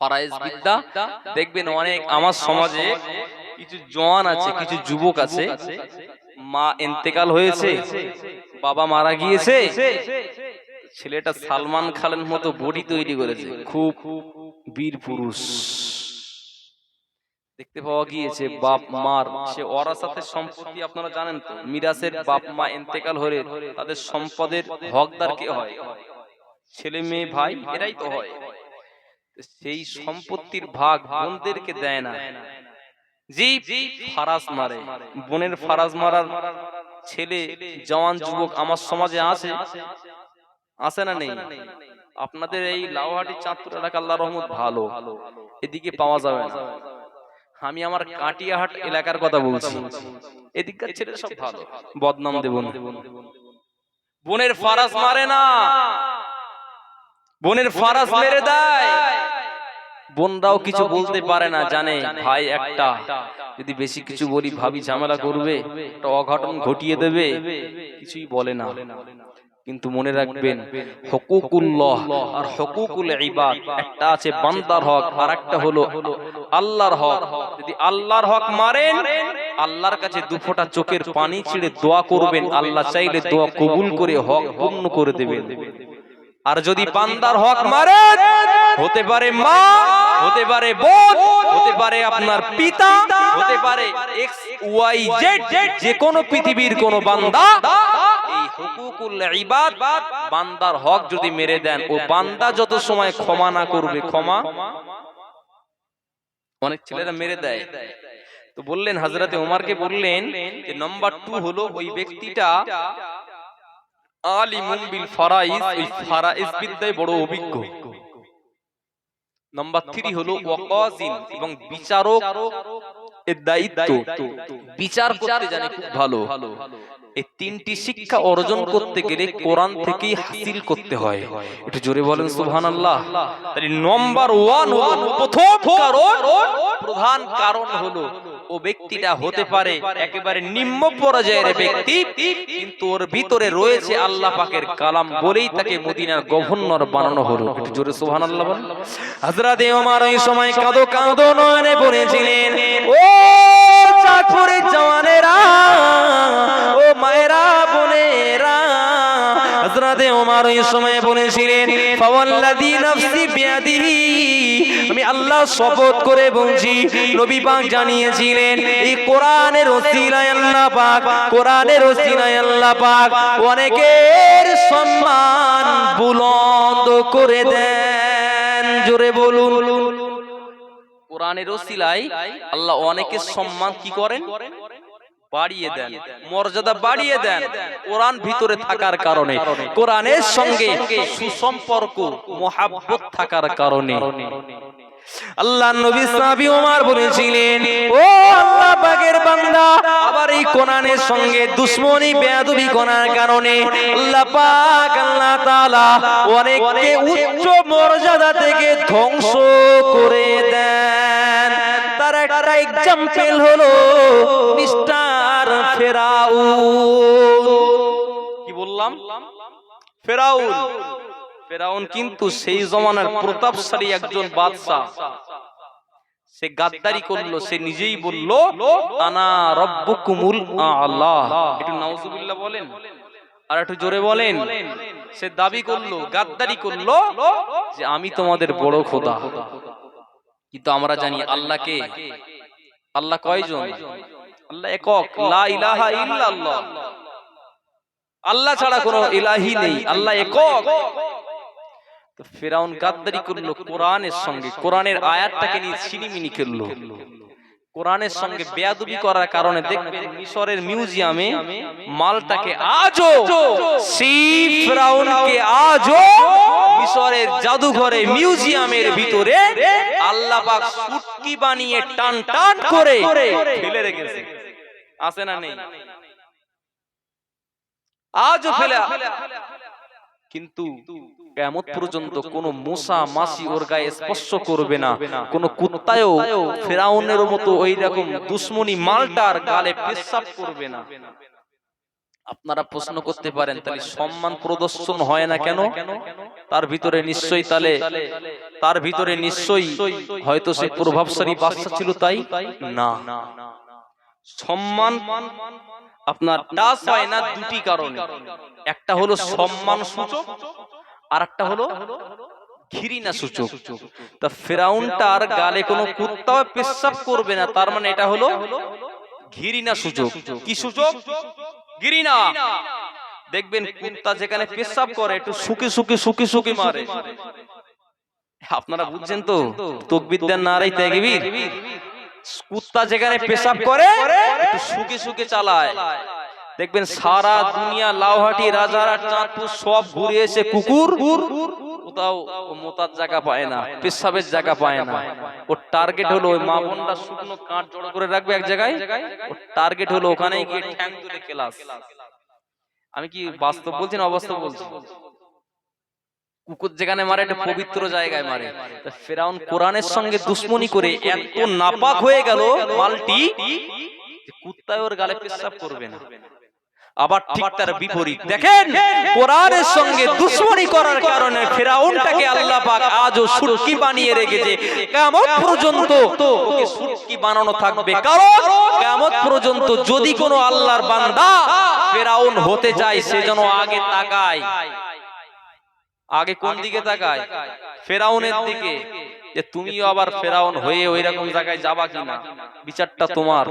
ফারাইজ বিদ্যা। দেখবেন অনেক আমার সমাজে কিছু জওয়ান আছে কিছু যুবক আছে। মা ইন্তেকাল হয়েছে বাবা মারা গিয়েছে। ছেলেটা সালমান খানের মতো বডি তৈরি করেছে খুব বীর পুরুষ। দেখতে পাওয়া গিয়েছে বাপ মার। সে ওরাসাতে সম্পত্তি আপনারা জানেন তো? মিরাসের বাপ মা ইন্তেকাল হলে তাদের সম্পদের হকদার কে হয়? ছেলে মেয়ে ভাই এরাই তো হয়। সেই সম্পত্তির ভাগ বোনদেরকে দেয় না। জি ফারাজ মারে। বোনের ফারাজ মারার ছেলে জওয়ান যুবক আমার সমাজে আছে আছে না নেই? আপনাদের এই লাউহাটি চাঁদপুর এলাকা আল্লাহ রহমত ভালো। এদিকে পাওয়া যাবে না। আমি আমার কাটিয়াহাট এলাকার কথা বলছি। এদিককার ছেলে সব ভালো। বদনাম দেব বোনের ফারাজ মারে না। বোনের ফারাজ মেরে দেয়। বোনরাও কিছু বলতে পারে না জানে ভাই একটা। যদি বেশি কিছু বলি ভাবি ঝামেলা করবে একটা অঘটন ঘটিয়ে দেবে কিছুই বলে না। কিন্তু মনে রাখবেন হকুকুল্লাহ আর হকুকুল ইবাদ একটা আছে বান্দার হক আর একটা হলো আল্লাহর হক। যদি আল্লাহর হক মারেন আল্লাহর কাছে দু ফোঁটা চোখের পানি ছিঁড়ে দোয়া করবেন। আল্লাহ চাইলে দোয়া কবুল করে হক পূর্ণ করে দেবেন। আর যদি বান্দার হক মারেন হতে পারে মা হতে পারে বোন হতে পারে আপনার পিতা হতে পারে এক্স ওয়াই জেড যে কোনো পৃথিবীর কোন বান্দা এই হুকুকুল ইবাদ বান্দার হক যদি মেরে দেন ও বান্দা যত সময় ক্ষমা না করবে ক্ষমা অনেক ছেলেরা মেরে দেয়। তো বললেন হাজরাতে ওমারকে বললেন যে নাম্বার টু হলো ওই ব্যক্তিটা আলিমুন বিল ফারাইজ ফারাইজ বিদ্যায় বড় অভিজ্ঞ। নাম্বার থ্রি হলো ওয়াকাজিন এবং বিচারক এর দায়িত্ব। বিচার করতে জানে খুব ভালো। এই তিনটি শিক্ষা অর্জন করতে গেলে কোরআন থেকেই হাসিল করতে হয়। একটু জোরে বলেন সুবহানাল্লাহ। তাহলে নাম্বার ওয়ান হলো প্রথম কারণ প্রধান কারণ হলো ও ব্যক্তিটা হতে পারে একেবারে নিম্ন পর্যায়ের ব্যক্তি। কিন্তু ওর ভিতরে রয়েছে আল্লাহ পাকের কালাম বলেই তাকে মদিনার গভর্নর বানানো হলো। একটু জোরে সুবহানাল্লাহ বলেন। হযরত ওমর ওই সময় কাঁদো কাঁদো নয়নে পড়েছিলেন ও চাঁদপুরের জওয়ানেরা ও মায়েরা বোনেরা। হযরতে ওমর ওই সময় বলেছিলেন ফাওয়াল্লাযী নাফসি বিয়াদিহি। আল্লাহ শপথ করে বলছি, নবী পাক জানিয়েছিলেন, এই কোরআনের ওসিলায় আল্লাহ পাক, কোরআনের ওসিলায় আল্লাহ পাক অনেকের সম্মান বুলন্দ করে দেন। জোরে বলুন। কোরআনের ওসিলায় আল্লাহ অনেকের সম্মান কি করেন? বাড়িয়ে দেন, মর্যাদা বাড়িয়ে দেন, কোরআন ভিতরে থাকার কারণে, কোরআনের সঙ্গে সুসম্পর্ক, মহাব্বত থাকার কারণে। আল্লাহ নবী সাহাবী ওমর বলেছিলেন ও আল্লাহ পাকের বান্দা আবার এই কোরআনের সঙ্গে দুশ্মনী বেয়াদবি করার কারণে আল্লাহ পাক আল্লাহ তাআলা অনেককে উচ্চ মর্যাদা থেকে ধ্বংস করে দেন। তার একটা এক্সাম্পল হলো মিস্টার ফেরাউন। কি বললাম? ফেরাউন। ফেরাউন কিন্তু সেই জমানার প্রতাপশালী একজন বাদশাহ। সে গাদ্দারি করল সে নিজেই বলল আনা রব্বুকুমুল আল্লাহ একটু নাউজুবিল্লাহ বলেন। আর একটু জোরে বলেন। সে দাবি করল গাদ্দারি করল যে আমি তোমাদের বড় খোদা। কিন্তু আমরা জানি আল্লাহকে আল্লাহ কয়জন? আল্লাহ একক। লা ইলাহা ইল্লাল্লাহ। আল্লাহ ছাড়া কোনো ইলাহি নেই। আল্লাহ একক। ফেরাউন গাদ্দারি করল, কোরআনের সঙ্গে। কোরআনের আয়াতটাকে নিয়ে ছিনিমিনি খেললো। কোরআনের সঙ্গে বেয়াদুবি করার কারণে দেখবেন মিশরের মিউজিয়ামে মালটাকে আজও ফেরাউনকে আজও মিশরের জাদুঘরে, মিউজিয়ামের ভিতরে আল্লাহ পাক সুটকি বানিয়ে টান টান করে ফেলে রেখেছে। আছে না নেই? আজও ফেলে কিন্তু কেমন পর্যন্ত কোন মশা মাসি ওর গায়ে স্পর্শ করবে না। কোন কুত্তায়ও ফেরাউনের মতো ওই রকম দুশ্মনী মালটার গালে পেশাব করবে না। আপনারা প্রশ্ন করতে পারেন তাহলে সম্মান প্রদর্শন হয় না কেন? তার ভিতরে নিশ্চয়ই তাহলে তার ভিতরে নিশ্চয়ই হয়তো সে প্রভাবশালী বাদশা ছিল তাই? না। সম্মান আপনার টাচ হয় না দুটি কারণে। একটা হলো সম্মান সূচক আর একটা হলো ঘৃণা সূচক। তা ফেরাউনটার গালে কোনো কুত্তাও পেশাব করবে না তার মানে এটা হলো ঘৃণা সূচক। কি সূচক? ঘৃণা। দেখবেন কুত্তা যেখানে পেশাব করে একটু সুখে সুখে সুখে সুখে মারে। আপনারা বুঝছেন তো? তকবির দেন না রে তেগবির। কুত্তা যেখানে পেশাব করে একটু সুখে সুখে চালায়। দেখবেন সারা দুনিয়া লাউহাটি রাজারহাট চাঁদপুর সব ঘুরে এসে কুকুর কোথাও মোতার জায়গা পায় না পেশাবের জায়গা পায় না। ওর টার্গেট হলো ওই মা বোনরা শুকনো কাঠ জড়ো করে রাখবে এক জায়গায় ওর টার্গেট হলো ওখানেই গিয়ে ঠ্যাং তুলে ক্লাস আমি কি বাস্তব বলছি না অবাস্তব বলছি? কুকুর যেখানে মারে এটা পবিত্র জায়গায় মারে। ফেরাউন কোরআনের সঙ্গে দুশ্মনী করে এত নাপাক হয়ে গেল মালটি কুত্তায় ওর গালে পেশাব করবে না। আবার ঠিক তার বিপরীত। দেখেন কোরআনের সঙ্গে দুশ্মনী করার কারণে ফেরাউনটাকে আল্লাহ পাক আজও সুটকি বানিয়ে রেখেছে। কিয়ামত পর্যন্ত ওকে সুটকি বানানো থাকবে। কারণ কিয়ামত পর্যন্ত যদি কোনো আল্লাহর বান্দা ফেরাউন হতে চায় সে যেন আগে তাকায়। আগে কোন দিকে তাকায়? ফেরাউনের দিকে। যে তুমিও আবার ফেরাউন হয়ে ওই রকম জায়গায় যাবা কিনা? বিচারটা তোমার।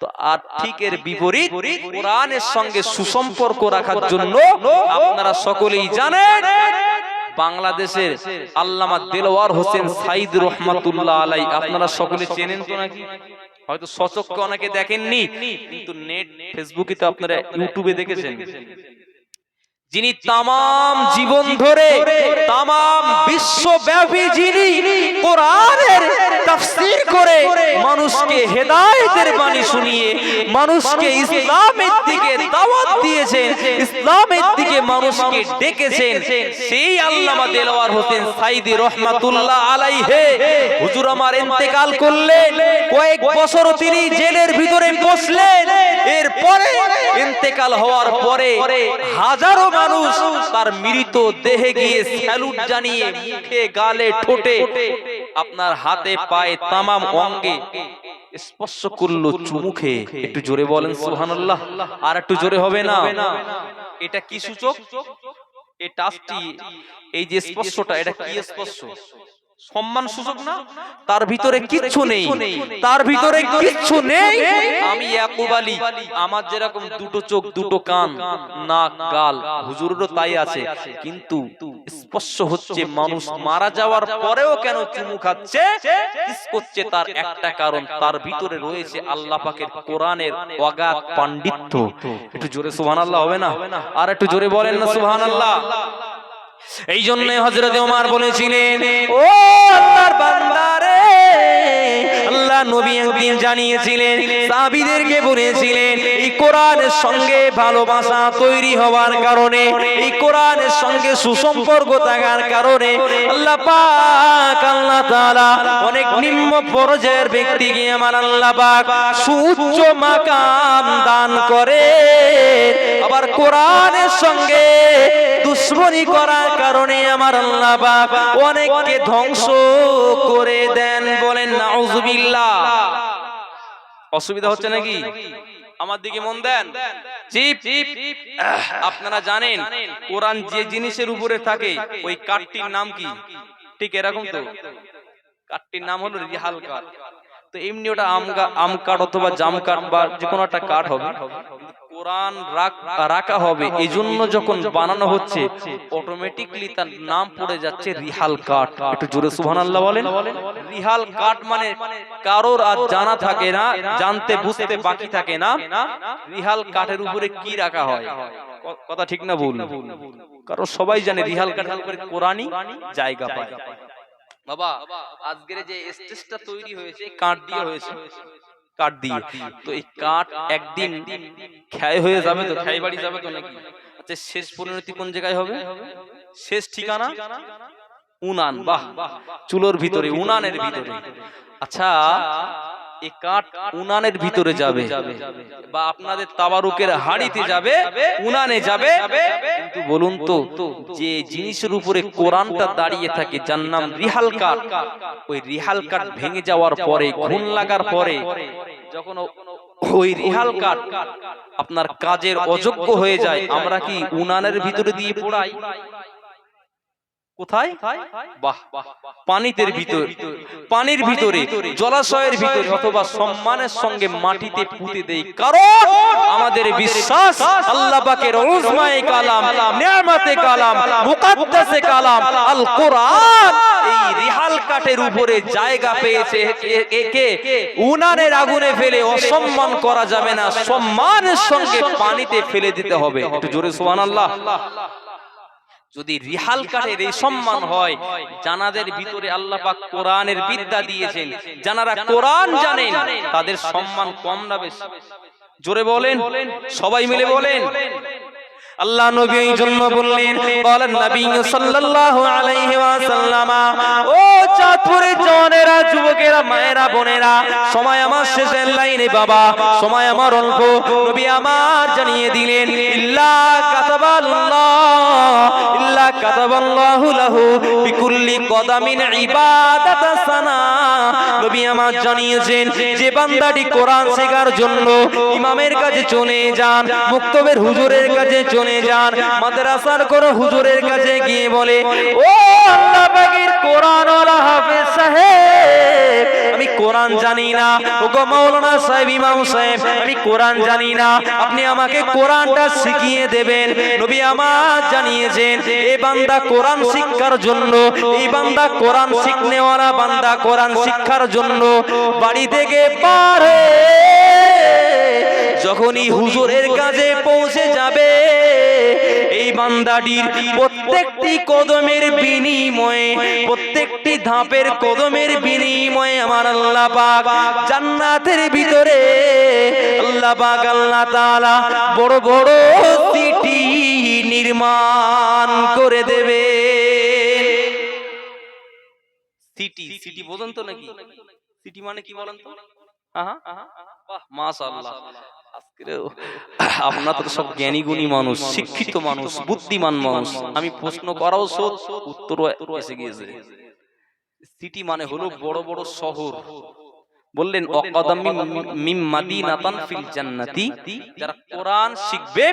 তো আর ঠিক এর বিপরীত কোরআনের সঙ্গে সুসম্পর্ক রাখার জন্য আপনারা সকলেই জানেন বাংলাদেশের আল্লামা দেলোয়ার হোসেন সাইদ রহমাতুল্লাহ আলাই আপনারা সকলে চেনেন তো নাকি? হয়তো সচক্ষে অনেকে দেখেননি। কিন্তু নেট ফেসবুকে তো আপনারা ইউটিউবে দেখেছেন। যিনি তামাম জীবন ধরে, তামাম বিশ্বব্যাপী যিনি কোরআনের তাফসীর করে মানুষকে হেদায়েতের বাণী শুনিয়ে, মানুষকে ইসলামের দিকে দাওয়াত দিয়েছেন, ইসলামের দিকে মানুষকে ডেকেছেন, সেই আল্লামা দেলোয়ার হোসেন সাইদি রহমাতুল্লাহ আলাইহে। হুজুর আমার ইন্তেকাল করলেন, কয়েক বছর তিনি জেলের ভিতরে বসলেন, এরপরে ইন্তেকাল হওয়ার পরে হাজারো মানুষ তার মৃত দেহে গিয়ে স্যালুট জানিয়ে মুখে গালে ঠোঁটে আপনার হাতে পায়ে তামাম অঙ্গে স্পর্শ করল চুমুখে। একটু জোরে বলেন সুবহানাল্লাহ। আর একটু জোরে হবে না? এটা কি সূচক? এই টাচটি এই যে স্পর্শটা এটা কি স্পর্শ? সম্মান সূচক না? তার ভিতরে কিচ্ছু নেই। তার ভিতরে কিচ্ছু নেই। আমি ইয়াকুব আলী। আমার যেরকম দুটো চোখ দুটো কান নাক গাল। হুজুরেরও তাই আছে। কিন্তু স্পর্শ হচ্ছে মানুষ মারা যাওয়ার পরেও কেন চুমু খাচ্ছে? করছে তার একটা কারণ। তার ভিতরে রয়েছে আল্লাহ পাকের কোরআনের অগাধ পাণ্ডিত্য। একটু জোরে সুবহানাল্লাহ হবে না? আর একটু জোরে বলেন না সুবহানাল্লাহ। এই জন্য হজরত ওমার বলেছিলেন ও আল্লাহর বান্দারে। নবী একদিন জানিয়েছিলেন, সাহাবীদেরকে বলেছিলেন, এই কোরআনের সঙ্গে ভালোবাসা তৈরি হওয়ার কারণে, এই কোরআনের সঙ্গে সুসম্পর্ক থাকার কারণে আল্লাহ পাক, আল্লাহ তাআলা অনেক নিম্ন পর্যায়ের ব্যক্তিকে আমার আল্লাহ পাক সুউচ্চ মাকাম দান করে আবার কোরআনের সঙ্গে দুশ্মনী করার কারণে আমার আল্লাহ পাক অনেককে ধ্বংস করে দেন বলেন, নাউজুবিল্লাহ। অসুবিধা হচ্ছে নাকি? আমার দিকে মন দেন। আপনারা জানেন কোরআন যে জিনিসের উপরে থাকে ওই কাঠটির নাম কি? ঠিক এরকম তো। কাঠটির নাম হলো রিহাল কাঠ। তো এমনি ওটা আম আম কাঠ অথবা জাম কাঠ বা যে কোনো একটা কাঠ হবে। কোরআন রাখা হবে। এই জন্য যখন বানানো হচ্ছে অটোমেটিকলি তার নাম পড়ে যাচ্ছে রিহাল কাঠ। একটু জোরে সুবহানাল্লাহ বলেন। রিহাল কাঠ মানে কারোর আর জানা থাকে না, জানতে বুঝতে বাকি থাকে না। রিহাল কাঠের উপরে কি রাখা হয়? কথা ঠিক না ভুল? কারণ সবাই জানে রিহাল কাঠের উপরে কোরআনই জায়গা পায়। বাবা, আজকের যে স্টেজটা তৈরি হয়েছে, কাঠ দিয়ে হয়েছে। কাঠ দিয়ে। তো এই কাঠ একদিন ক্ষয় হয়ে যাবে তো ক্ষয় বাড়ি যাবে তো নাকি? আচ্ছা শেষ পরিণতি কোন জায়গায় হবে? শেষ ঠিকানা? উনান বাহ। চুলোর ভিতরে উনানের ভিতরে। আচ্ছা এ কাঠ উনানের ভিতরে যাবে বা আপনাদের তাবারুকের হাড়িতে যাবে, উনানে যাবে। কিন্তু বলুন তো, যে জিনিসের উপরে কোরআনটা দাঁড়িয়ে থাকে, যার নাম রিহাল কাঠ, ওই রিহাল কাঠ ভেঙে যাওয়ার পরে, ঘুণ লাগার পরে, যখন ওই রিহাল কাঠ আপনার কাজের অযোগ্য হয়ে যায়, আমরা কি উনানের ভিতরে দিয়ে পোড়াই? কোথায়? বাহ পানিতে ভিতর পানির ভিতরে জলাশয়ের ভিতরে অথবা সম্মানের সঙ্গে মাটিতে পুঁতে দেই। কারণ আমাদের বিশ্বাস আল্লাহ পাকের উজমায়ে কালাম নিয়ামতে কালাম মুকাদ্দাসে কালাম আল কোরআন। এই রিহাল কাঠের উপরে জায়গা পেয়েছে একে। উনানের আগুনে ফেলে অসম্মান করা যাবে না। সম্মানের সঙ্গে পানিতে ফেলে দিতে হবে। একটু জোরে সুবহানাল্লাহ। যদি রিহাল এই সম্মান হয় জানাদের ভিতরে আল্লাহ পাক কোরআনের বিদ্যা দিয়েছেন। জানারা কোরআন জানেন তাদের সম্মান কম না বেশি। জোরে বলেন। সবাই মিলে বলেন। আল্লাহ নবী এই জন্য বললেন, বলেন নবী সাল্লাল্লাহু আলাইহি ওয়াসাল্লাম, ও চাঁদপুরের জওয়ানেরা, যুবকেরা, মায়েরা, বোনেরা, সময় আমার শেষের লাইনে বাবা, সময় আমার অল্প। নবী আমার জানিয়ে দিলেন, ইল্লা কাতাবাল্লাহ, ইল্লা কাতাবাল্লাহু লাহু বিকুল্লি কদামিন ইবাদাত সানা নবী আমার জানিয়েছেন, যে বান্দাটি কোরআন শেখার জন্য ইমামের কাছে চলে যান, মুক্তবের হুজুরের কাছে চলে যান। মাদ্রাসার কোন হুজুরের কাছে গিয়ে বলে, ও আল্লাহ পাকের কোরআন হাফেজ সাহেব, আমি কোরআন জানি না। মাওলানা সাহেব, ইমাম সাহেব, আমি কোরআন জানি না। আপনি আমাকে কোরআনটা শিখিয়ে দেবেন। নবী আমার জানিয়েছেন এই বান্দা কোরআন শিক্ষার জন্য, এই বান্দা কোরআন শিখনেওয়ালা বান্দা কোরআন শিক্ষার জন্য বাড়ি থেকে পার যখনই হুজুরের কাছে পৌঁছে যাবে এই বান্দাটির প্রত্যেকটি কদমের বিনিময়ে প্রত্যেকটি ধাপের কদমের বিনিময়ে আমার আল্লাহ পাক জান্নাতের ভিতরে আল্লাহ পাক আল্লাহ তাআলা বড় বড় সিটি নির্মাণ করে দেবে। সিটি সিটি বোঝেন তো নাকি? সিটি মানে কি বলেন তো? আহা, বাহ, মাশাআল্লাহ। আজকেরও আপনারা তো সব জ্ঞানী গুণী মানুষ শিক্ষিত মানুষ বুদ্ধিমান মানুষ। আমি প্রশ্ন করাও সত উত্তরও এসে গিয়েছে। সিটি মানে হলো বড় বড় শহর। বললেন অকাদামি ফিল জান্নাতি। যারা কোরআন শিখবে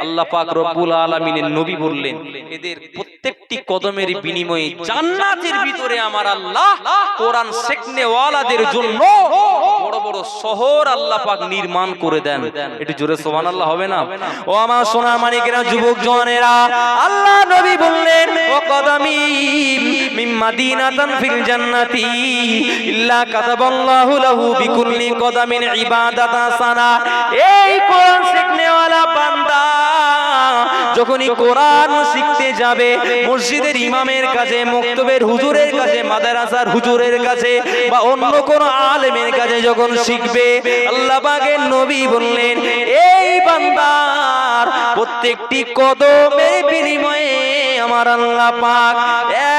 আল্লাহ পাক রব্বুল আলামিনের নবী বললেন এদের প্রত্যেকটি কদমের বিনিময়ে জান্নাতের ভিতরে আমার আল্লাহ কোরআন শিখনে ওয়ালাদের জন্য বড় শহর আল্লাহ পাক নির্মাণ করে দেন। এটি জোরে সুবহানাল্লাহ হবে না? ও আমার সোনা মানিকেরা যুবক জনেরা আল্লাহ নবী বললেন ও কদামি মিম মাদিনাতান ফিল জান্নাতি ইল্লা কাতাবাল্লাহু লাহু বিকুল্লি কদামিন ইবাদাতা সানা। এই কোরআন বান্দা যখনই কোরআন শিখতে যাবে মসজিদের ইমামের কাছে মুক্তবের হুজুরের কাছে মাদারাসার হুজুরের কাছে বা অন্য কোন আলেমের কাছে যখন শিখবে আল্লাহ পাকের নবী বললেন এই বান্দার প্রত্যেকটি কদমের বিনিময়ে আমার আল্লাহ পাক